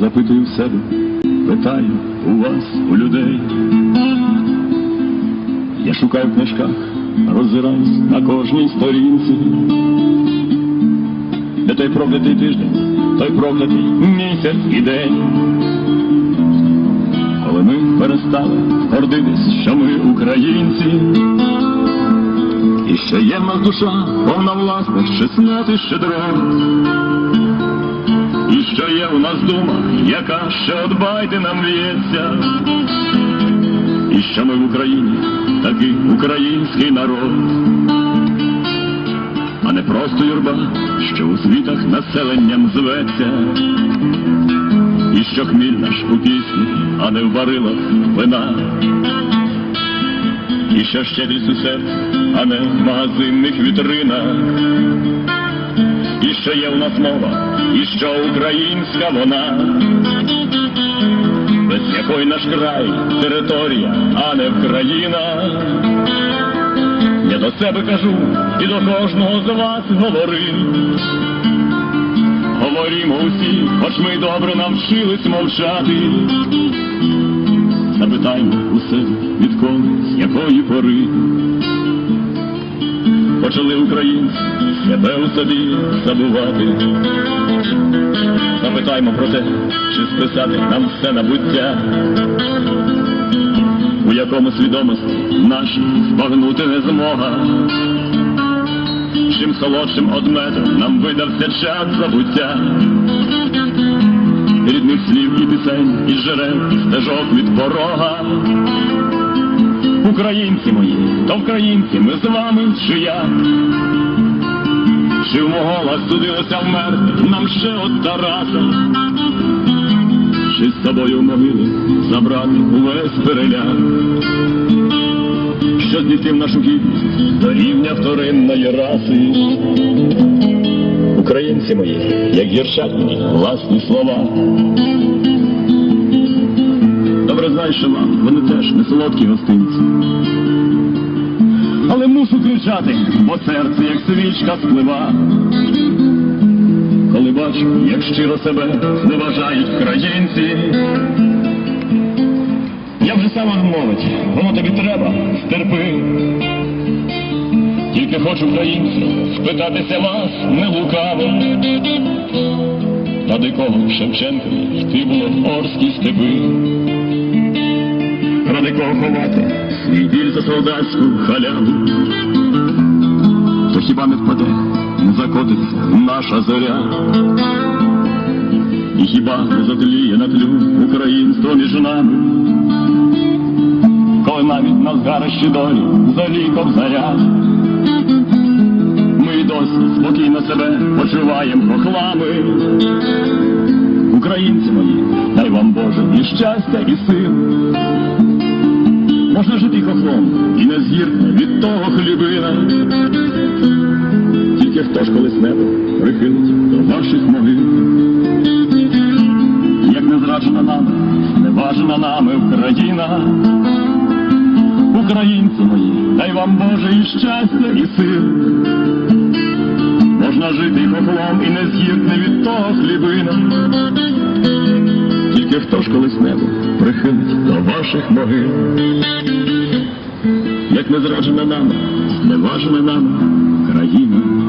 запитую в себе, питаю у вас, у людей. Я шукаю в книжках, роззираюсь на кожній сторінці. Де той проклятий тиждень, той проклятий місяць і день. Коли ми перестали гордитись, що ми українці, і що є в нас душа, повна власних чесноти щедрот. І що є у нас дума, яка ще от байди нам в'ється, і що ми в Україні такий український народ, а не просто юрба, що у світах населенням зветься, і що хміль наш у пісні, а не в барилах вина, і що щедрість у серці, а не в магазинних вітринах. Є в нас мова, і що українська вона, без якої наш край, територія, а не країна. Я до себе кажу і до кожного з вас говорив. Говоримо усі, хоч ми добре навчились мовчати. Запитаймо у себе, відколи, з якої пори почали українці себе у собі забувати. Запитаймо про те, чи списати нам все на буття, у якому свідомості наші збагнути не змога. Чим солодшим одметом нам видався час забуття, рідних слів і пісень, і джерел, і стежок від порога. Українці мої, то українці, ми з вами чи як? Чи в моголах судилося вмерти нам ще от Тараса? Чи з собою могили забрати увесь переляк? Що здійснив нашу гідність до рівня вторинної раси? Українці мої, як гіршать мені власні слова. Добре знаю, що вам вони теж не солодкі гостинці. Але мушу кричати, бо серце, як свічка, сплива. Коли бачу, як щиро себе не вважають країнці. Я вже сам мовить, воно тобі треба, стерпи. Тільки хочу українців спитатися вас не лукаво. Ради кого Шевченкові йти було в орські степи ради кого ховати свій за солдатську халяву. То хіба не впаде, не закотиться наша зоря? І хіба не затліє на тлю українство між нами? Коли навіть на згарищі долі за заряд, ми досі спокійно себе почуваємо хохлами. Українці мої, дай вам Боже і щастя, і сил. Можна жити хохлом і не згірне від того хлібина. Тільки хто ж колись небо прихилить до ваших могил. Як не зраджена нами, не важена нами Україна. Українці мої, дай вам Боже і щастя, і сил. Можна жити хохлом і не згірне від того хлібина. Тільки хто ж колись небо схил до ваших могил, як не зраджена нами, важна нам країна.